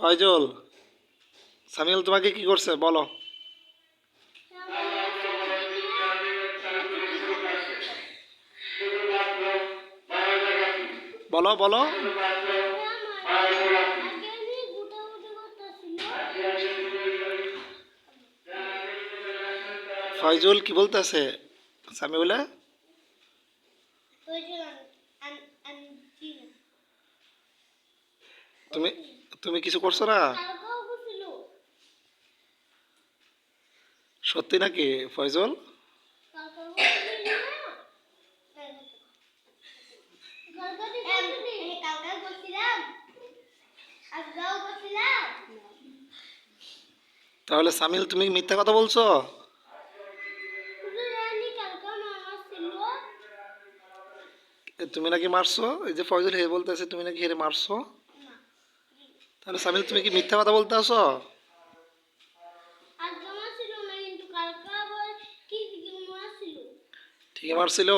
ফয়জুল সামিউল তোমাকে কি করছে? বলো। বলো বলো। ফয়জুল কি বলতেছে সামিউলে? তুমি তুমি কিছু করছ না? সত্যি নাকি, ফয়জল? তাহলে সামিল, তুমি মিথ্যা কথা বলছো? তুমি নাকি মারছো? এই যে ফয়জুল হে বলতেছে, তুমি নাকি হেরে মারছো? তাহলে সামিল তুমি কি মিথ্যা কথা বলতে আসো? ঠিক মারছিল?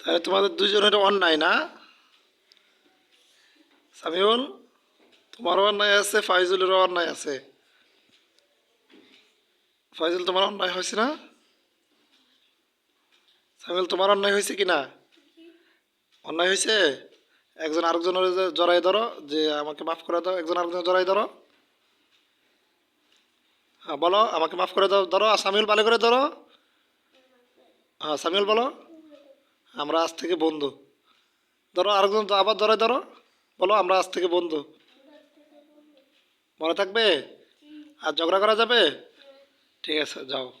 তাহলে তোমাদের দুজনের অন্যায় না? সামিউল, তোমারও অন্যায় আছে, ফাইজুলেরও অন্যায় আছে। ফাইজুল, তোমার অন্যায় হয়েছে না? সামিউল, তোমার অন্যায় হয়েছে কি না? অন্যায় হয়েছে? একজন আরেকজনের জড়াই ধরো, যে আমাকে মাফ করে দাও, একজন আরেকজন জড়াই ধরো। হ্যাঁ বলো, আমাকে মাফ করে দাও, ধরো, আর সামিউল ভালো করে ধরো। হ্যাঁ সামিউল বলো। আমরা আজ থেকে বন্ধু। ধরো আরেকজন আবার ধরে, ধরো। বলো, আমরা আজ থেকে বন্ধু। মনে থাকবে? আর ঝগড়া করা যাবে? ঠিক আছে, যাও।